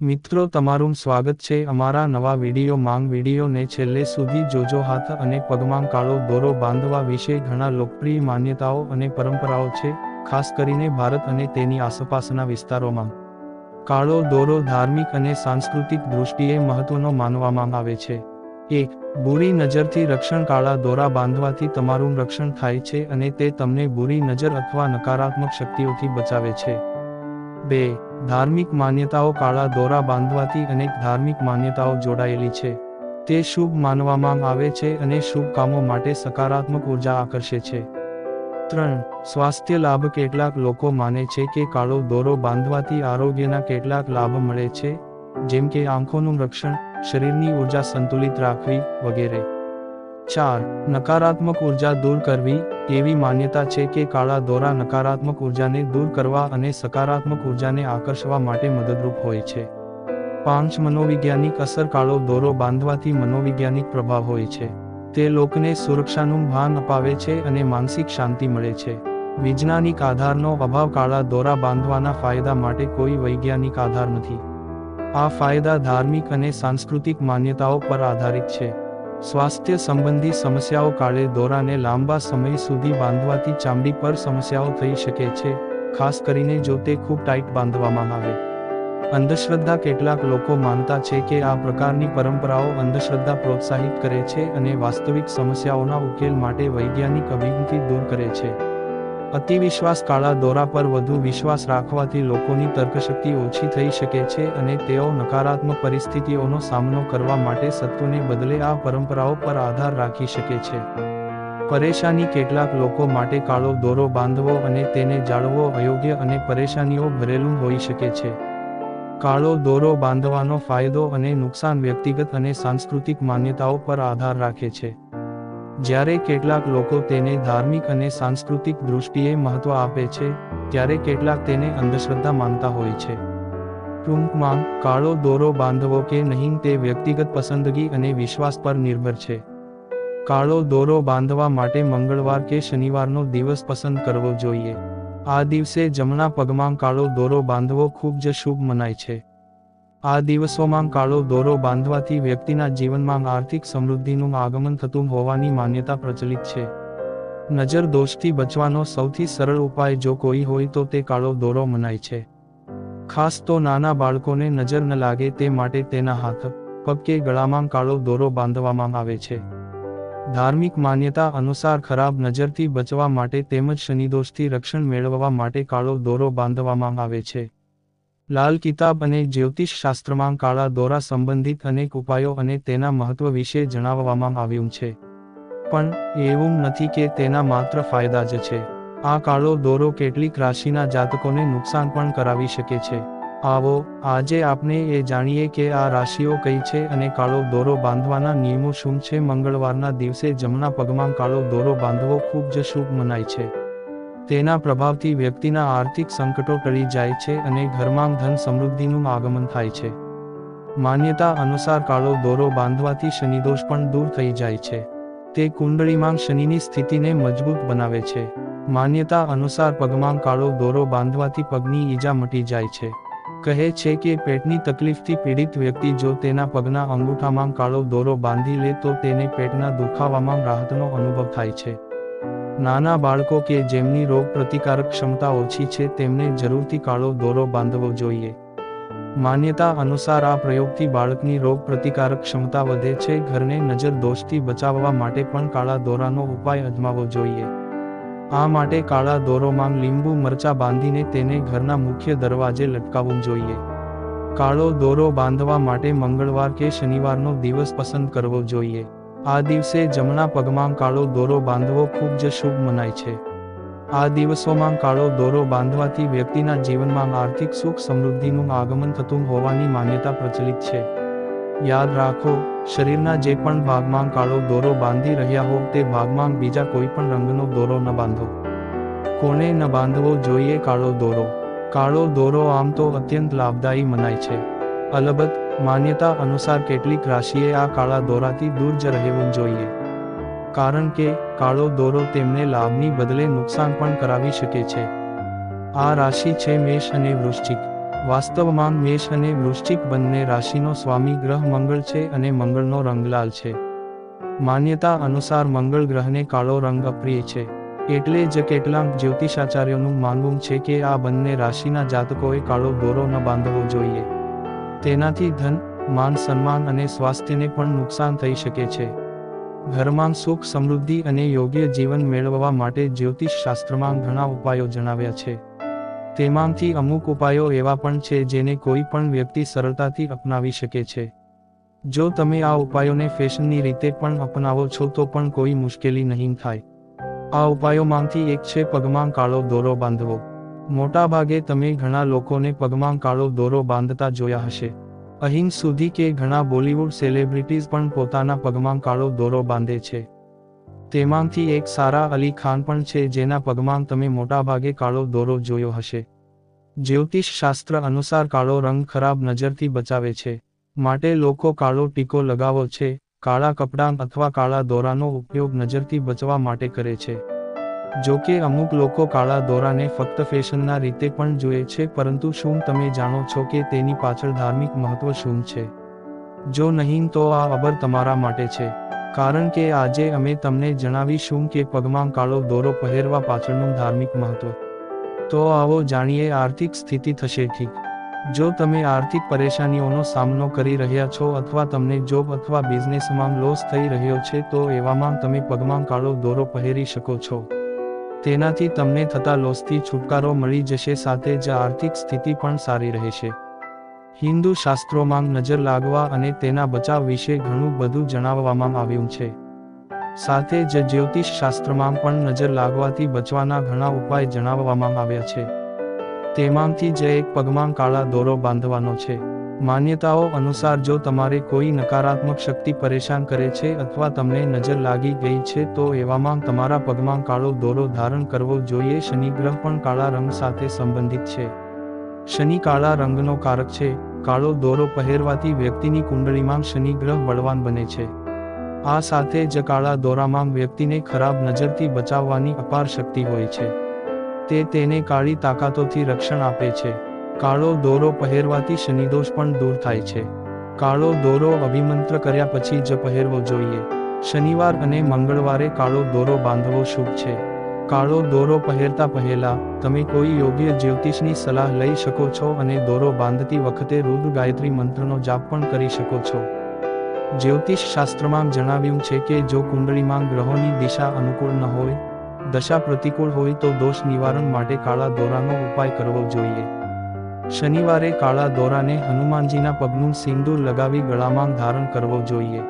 મિત્રો, તમારું સ્વાગત છે અમારા નવા વીડિયો માંગ વિડીયોને છેલ્લે સુધી જોજો. હાથ અને પગમાં કાળો દોરો બાંધવા વિશે ઘણા લોકપ્રિય માન્યતાઓ અને પરંપરાઓ છે, ખાસ કરીને ભારત અને તેની આસપાસના વિસ્તારોમાં. કાળો દોરો ધાર્મિક અને સાંસ્કૃતિક દૃષ્ટિએ મહત્વનો માનવામાં આવે છે. એક, બુરી નજરથી રક્ષણ. કાળા દોરા બાંધવાથી તમારું રક્ષણ થાય છે અને તે તમને બુરી નજર અથવા નકારાત્મક શક્તિઓથી બચાવે છે. બે ધાર્મિક માન્યતાઓ કાળા દોરા બાંધવાથી અનેક ધાર્મિક માન્યતાઓ જોડાયેલી છે. તે શુભ માનવામાં આવે છે અને શુભ કામો માટે સકારાત્મક ઊર્જા આકર્ષે છે. ત્રણ, સ્વાસ્થ્ય લાભ કેટલાક લોકો માને છે કે કાળો દોરો બાંધવાથી આરોગ્યના કેટલાક લાભ મળે છે, જેમ કે આંખોનું રક્ષણ, શરીરની ઊર્જા સંતુલિત રાખવી વગેરે. ચાર, નકારાત્મક ઊર્જા દૂર કરવી એવી માન્યતા છે કે કાળા દોરા નકારાત્મક ઉર્જાને દૂર કરવા અને સકારાત્મક ઉર્જાને આકર્ષવા માટે મદદરૂપ હોય છે. પાંચ મનોવૈજ્ઞાનિક અસર કાળો દોરો બાંધવાથી મનોવૈજ્ઞાનિક પ્રભાવ હોય છે. તે લોકોને સુરક્ષાનું ભાન અપાવે છે અને માનસિક શાંતિ મળે છે. વૈજ્ઞાનિક આધારનો અભાવ કાળા દોરા બાંધવાના ફાયદા માટે કોઈ વૈજ્ઞાનિક આધાર નથી. આ ફાયદા ધાર્મિક અને સાંસ્કૃતિક માન્યતાઓ પર આધારિત છે. સ્વાસ્થ્ય સંબંધી સમસ્યાઓ કાળે દોરાને લાંબા સમય સુધી બાંધવાથી ચામડી પર સમસ્યાઓ થઈ શકે છે, ખાસ કરીને જો તે ખૂબ ટાઈટ બાંધવામાં આવે. અંધશ્રદ્ધા કેટલાક લોકો માનતા છે કે આ પ્રકારની પરંપરાઓ અંધશ્રદ્ધા પ્રોત્સાહિત કરે છે અને વાસ્તવિક સમસ્યાઓના ઉકેલ માટે વૈજ્ઞાનિક અભિગમથી દૂર કરે છે. અતિવિશ્વાસ કાળા દોરા પર વધુ વિશ્વાસ રાખવાથી લોકોની તર્કશક્તિ ઓછી થઈ શકે છે અને તેઓ નકારાત્મક પરિસ્થિતિઓનો સામનો કરવા માટે સત્વને બદલે આ પરંપરાઓ પર આધાર રાખી શકે છે. પરેશાની કેટલાક લોકો માટે કાળો દોરો બાંધવો અને તેને જાળવવો અયોગ્ય અને પરેશાનીઓ ભરેલું હોઈ શકે છે. કાળો દોરો બાંધવાનો ફાયદો અને નુકસાન વ્યક્તિગત અને સાંસ્કૃતિક માન્યતાઓ પર આધાર રાખે છે. જ્યારે કેટલાક લોકો તેને ધાર્મિક અને સાંસ્કૃતિક દૃષ્ટિએ મહત્વ આપે છે, ત્યારે કેટલાક તેને અંધશ્રદ્ધા માનતા હોય છે. ટૂંકમાં, કાળો દોરો બાંધવો કે નહીં તે વ્યક્તિગત પસંદગી અને વિશ્વાસ પર નિર્ભર છે. કાળો દોરો બાંધવા માટે મંગળવાર કે શનિવારનો દિવસ પસંદ કરવો જોઈએ. આ દિવસે જમણા પગમાં કાળો દોરો બાંધવો ખૂબ જ શુભ મનાય છે. આ દિવસોમાં કાળો દોરો બાંધવાથી વ્યક્તિના જીવનમાં આર્થિક સમૃદ્ધિનું આગમન થતું હોવાની માન્યતા પ્રચલિત છે. નજર દોષથી બચવાનો સૌથી સરળ ઉપાય જો કોઈ હોય તો તે કાળો દોરો મનાય છે. ખાસ તો નાના બાળકોને નજર ન લાગે તે માટે તેના હાથ પગ કે ગળામાં કાળો દોરો બાંધવામાં આવે છે. ધાર્મિક માન્યતા અનુસાર ખરાબ નજરથી બચવા માટે તેમજ શનિદોષથી રક્ષણ મેળવવા માટે કાળો દોરો બાંધવામાં આવે છે. લાલ કિતાબ અને જ્યોતિષ શાસ્ત્રમાં કાળા દોરા સંબંધિત અનેક ઉપાયો અને તેના મહત્વ વિશે જણાવવામાં આવ્યું છે. પણ, એવું નથી કે તેના માત્ર ફાયદા જ છે. આ કાળો દોરો કેટલીક રાશિના જાતકોને નુકસાન પણ કરાવી શકે છે. આવો, આજે આપણે એ જાણીએ કે આ રાશિઓ કઈ છે અને કાળો દોરો બાંધવાના નિયમો શું છે? મંગળવારના દિવસે જમણા પગમાં કાળો દોરો બાંધવો ખૂબ જ શુભ મનાય છે. તેના પ્રભાવથી વ્યક્તિના આર્થિક સંકટો ટળી જાય છે અને ઘરમાં ધન સમૃદ્ધિનું આગમન થાય છે. માન્યતા અનુસાર કાળો દોરો બાંધવાથી શનિદોષ પણ દૂર થઈ જાય છે. તે કુંડળીમાં શનિની સ્થિતિને મજબૂત બનાવે છે. માન્યતા અનુસાર પગમાં કાળો દોરો બાંધવાથી પગની ઈજા મટી જાય છે. કહે છે કે પેટની તકલીફથી પીડિત વ્યક્તિ જો તેના પગના અંગૂઠામાં કાળો દોરો બાંધી લે તો તેને પેટના દુખાવામાં રાહતનો અનુભવ થાય છે. નાના બાળકો કે જેમની રોગ પ્રતિકારક ક્ષમતા ઓછી છે, તેમને જરૂરથી કાળો દોરો બાંધવો જોઈએ. માન્યતા અનુસાર આ પ્રયોગથી બાળકની રોગ પ્રતિકારક ક્ષમતા વધે છે, ઘરને નજર દોષથી બચાવવા માટે પણ કાળા દોરાનો ઉપાય અજમાવવો જોઈએ. આ માટે કાળા દોરોમાં લીંબુ, મરચા બાંધીને તેને ઘરના મુખ્ય દરવાજે લટકાવવું જોઈએ. કાળો દોરો બાંધવા માટે મંગળવાર કે શનિવારનો દિવસ પસંદ કરવો જોઈએ. આ દિવસે જમણા પગમાં કાળો દોરો બાંધવો ખૂબ જ શુભ મનાય છે. આ દિવસોમાં કાળો દોરો બાંધવાથી વ્યક્તિના જીવનમાં આર્થિક સુખ સમૃદ્ધિનું આગમન થતું હોવાની માન્યતા પ્રચલિત છે. યાદ રાખો, શરીરના જે પણ ભાગમાં કાળો દોરો બાંધી રહ્યા હો તે ભાગમાં બીજા કોઈ પણ રંગનો દોરો ન બાંધો. કોને ન બાંધવો જોઈએ કાળો દોરો. કાળો દોરો આમ તો અત્યંત લાભદાયી મનાય છે. અલબત્ત માન્યતા અનુસાર કેટલીક રાશિએ આ કાળા દોરાથી દૂર જ રહેવું જોઈએ. કારણ કે, કાળો દોરો તેમને લાભની બદલે નુકસાન પણ કરાવી શકે છે. આ રાશિ છે મેષ અને વૃશ્ચિક. વાસ્તવમાં મેષ અને વૃશ્ચિક બંને રાશિનો સ્વામી ગ્રહ મંગળ છે અને મંગળનો રંગ લાલ છે. માન્યતા અનુસાર મંગળ ગ્રહને કાળો રંગ અપ્રિય છે. એટલે જ કેટલાક જ્યોતિષાચાર્યોનું માનવું છે કે આ બંને રાશિના જાતકોએ કાળો દોરો ન બાંધવો જોઈએ. તેનાથી ધન, માન સન્માન અને સ્વાસ્થ્યને પણ નુકસાન થઈ શકે છે. ઘરમાં સુખ, સમૃદ્ધિ અને યોગ્ય જીવન મેળવવા માટે જ્યોતિષ શાસ્ત્રમાં ઘણા ઉપાયો જણાવ્યા છે. તેમાંથી અમુક ઉપાયો એવા પણ છે જેને કોઈ પણ વ્યક્તિ સરળતાથી અપનાવી શકે છે. જો તમે આ ઉપાયોને ફેશનની રીતે પણ અપનાવો છો તો પણ કોઈ મુશ્કેલી નહીં થાય. આ ઉપાયોમાંથી એક છે પગમાં કાળો દોરો બાંધવો. મોટા ભાગે તમે ઘણા લોકોને પગમાં કાળો દોરો બાંધતા જોયા હશે. અહીં સુધી કે ઘણા બોલિવૂડ સેલિબ્રિટીઝ પણ પોતાના પગમાં કાળો દોરો બાંધે છે. તેમાંથી એક સારા અલી ખાન પણ છે જેના પગમાં તમે મોટાભાગે કાળો દોરો જોયો હશે. જ્યોતિષ શાસ્ત્ર અનુસાર કાળો રંગ ખરાબ નજરથી બચાવે છે. માટે લોકો કાળો ટીકો લગાવો છે, કાળા કપડાં અથવા કાળા દોરાનો ઉપયોગ નજરથી બચવા માટે કરે છે. જો કે અમુક લોકો કાળા દોરાને ફક્ત ફેશનના રીતે પણ જુએ છે, પરંતુ શું તમે જાણો છો કે તેની પાછળ ધાર્મિક મહત્વ શું છે? જો નહીં તો આ અબર તમારા માટે છે. કારણ કે આજે અમે તમને જણાવીશું કે પગમાં કાળો દોરો પહેરવા પાછળનું ધાર્મિક મહત્વ. તો આવો જાણીએ આર્થિક સ્થિતિ થશે ઠીક. જો તમે આર્થિક પરેશાનીઓનો સામનો કરી રહ્યા છો અથવા તમને જોબ અથવા બિઝનેસમાં લોસ થઈ રહ્યો છે, તો એવામાં તમે પગમાં કાળો દોરો પહેરી શકો છો. તેનાથી તમને થતા લોસથી છુટકારો મળી જશે, સાથે જ આર્થિક સ્થિતિ પણ સારી રહેશે. હિન્દુ શાસ્ત્રોમાં નજર લાગવા અને તેના બચાવ વિશે ઘણું બધું જણાવવામાં આવ્યું છે. સાથે જ જ્યોતિષ શાસ્ત્રમાં પણ નજર લાગવાથી બચવાના ઘણા ઉપાય જણાવવામાં આવ્યા છે. તેમાંથી જ એક પગમાં કાળા દોરો બાંધવાનો છે. માન્યતાઓ અનુસાર જો તમારે કોઈ નકારાત્મક શક્તિ પરેશાન કરે છે અથવા તમને નજર લાગી ગઈ છે, તો એવામાં તમારા પગમાં કાળો દોરો ધારણ કરવો જોઈએ. શનિ ગ્રહ પણ કાળા રંગ સાથે સંબંધિત છે. શનિ કાળા રંગનો કારક છે. કાળો દોરો પહેરવાથી વ્યક્તિની કુંડળીમાં શનિ ગ્રહ બળવાન બને છે. આ સાથે જ કાળા દોરામાં વ્યક્તિને ખરાબ નજરથી બચાવવાની અપાર શક્તિ હોય છે. તે તેને કાળી તાકાતોથી રક્ષણ આપે છે. કાળો દોરો પહેરવાથી શનિદોષ પણ દૂર થાય છે. કાળો દોરો અભિમંત્ર કર્યા પછી જ પહેરવો જોઈએ. શનિવાર અને મંગળવારે કાળો દોરો બાંધવો શુભ છે. કાળો દોરો પહેરતા પહેલા, તમે કોઈ યોગ્ય જ્યોતિષની સલાહ લઈ શકો છો અને દોરો બાંધતી વખતે રુદ્ર ગાયત્રી મંત્રનો જાપ પણ કરી શકો છો. જ્યોતિષ શાસ્ત્રમાં જણાવ્યું છે કે જો કુંડળીમાં ગ્રહોની દિશા અનુકૂળ ન હોય, દશા પ્રતિકૂળ હોય તો દોષ નિવારણ માટે કાળા દોરાનો ઉપાય કરવો જોઈએ. શનિવારે કાળા દોરાને હનુમાનજીના પગનું સિંદૂર લગાવી ગળામાં ધારણ કરવો જોઈએ.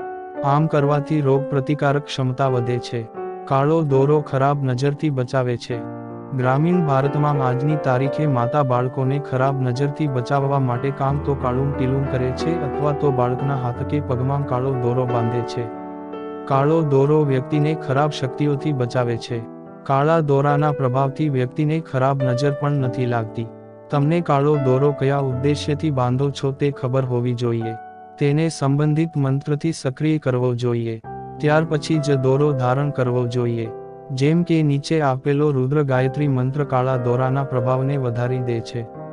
આમ કરવાથી રોગ પ્રતિકારક ક્ષમતા વધે છે. કાળો દોરો ખરાબ નજરથી બચાવે છે. ગ્રામીણ ભારતમાં આજની તારીખે માતા બાળકોને ખરાબ નજરથી બચાવવા માટે કામ તો કાળું ટીલું કરે છે અથવા તો બાળકના હાથ કે પગમાં કાળો દોરો બાંધે છે. કાળો દોરો વ્યક્તિને ખરાબ શક્તિઓથી બચાવે છે. કાળા દોરાના પ્રભાવથી વ્યક્તિને ખરાબ નજર પણ નથી લાગતી. તમને કાળો દોરો કયા ઉદ્દેશ્યથી બાંધો છો તે ખબર હોવી જોઈએ. તેને સંબંધિત મંત્રથી સક્રિય કરવો જોઈએ. ત્યાર પછી જ દોરો ધારણ કરવો જોઈએ. જેમ કે નીચે આપેલો રુદ્ર ગાયત્રી મંત્ર કાળા દોરાના પ્રભાવને વધારી દે છે.